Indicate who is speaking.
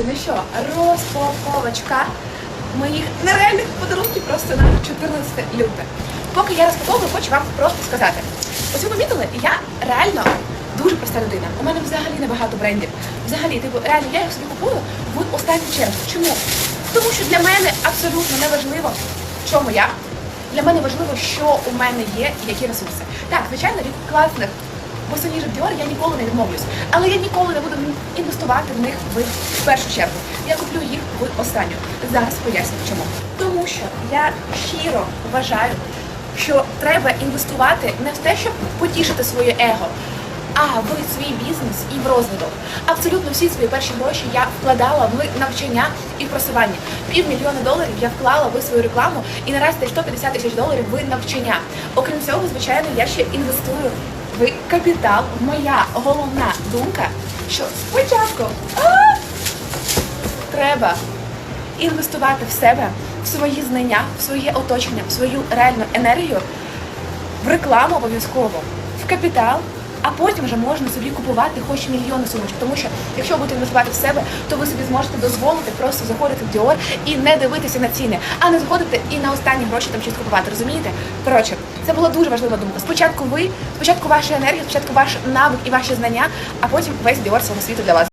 Speaker 1: Друзі, ну що, розпаковочка моїх нереальних подарунків просто на 14 люте. Поки я розпаковую, хочу вам просто сказати. Ось ви помітили, я реально дуже проста людина. У мене взагалі небагато брендів. Взагалі, типу, реально, я їх собі купую в останню чергу. Чому? Тому що для мене абсолютно не важливо, в чому я. Для мене важливо, що у мене є і які ресурси. Так, звичайно, від класних босоніжок Dior я ніколи не відмовлюсь, але я ніколи не буду інвестувати в них в першу чергу. Я куплю їх в останню. Зараз поясню чому. Тому що я щиро вважаю, що треба інвестувати не в те, щоб потішити своє его, а в свій бізнес і в розвиток. Абсолютно всі свої перші гроші я вкладала в навчання і просування. Півмільйона доларів я вклала в свою рекламу і наразі десь 150 тисяч доларів в навчання. Окрім цього, звичайно, я ще інвестую в капітал. Моя головна думка, що спочатку треба інвестувати в себе, в свої знання, в своє оточення, в свою реальну енергію, в рекламу обов'язково, в капітал. А потім вже можна собі купувати хоч мільйони сумочок. Тому що якщо будете інвестувати в себе, то ви собі зможете дозволити просто заходити в Dior і не дивитися на ціни, а не заходити і на останні гроші там щось купувати. Розумієте? Коротше, це була дуже важлива думка. Спочатку ви, спочатку ваша енергія, спочатку ваш навик і ваші знання, а потім весь Dior свого світу для вас.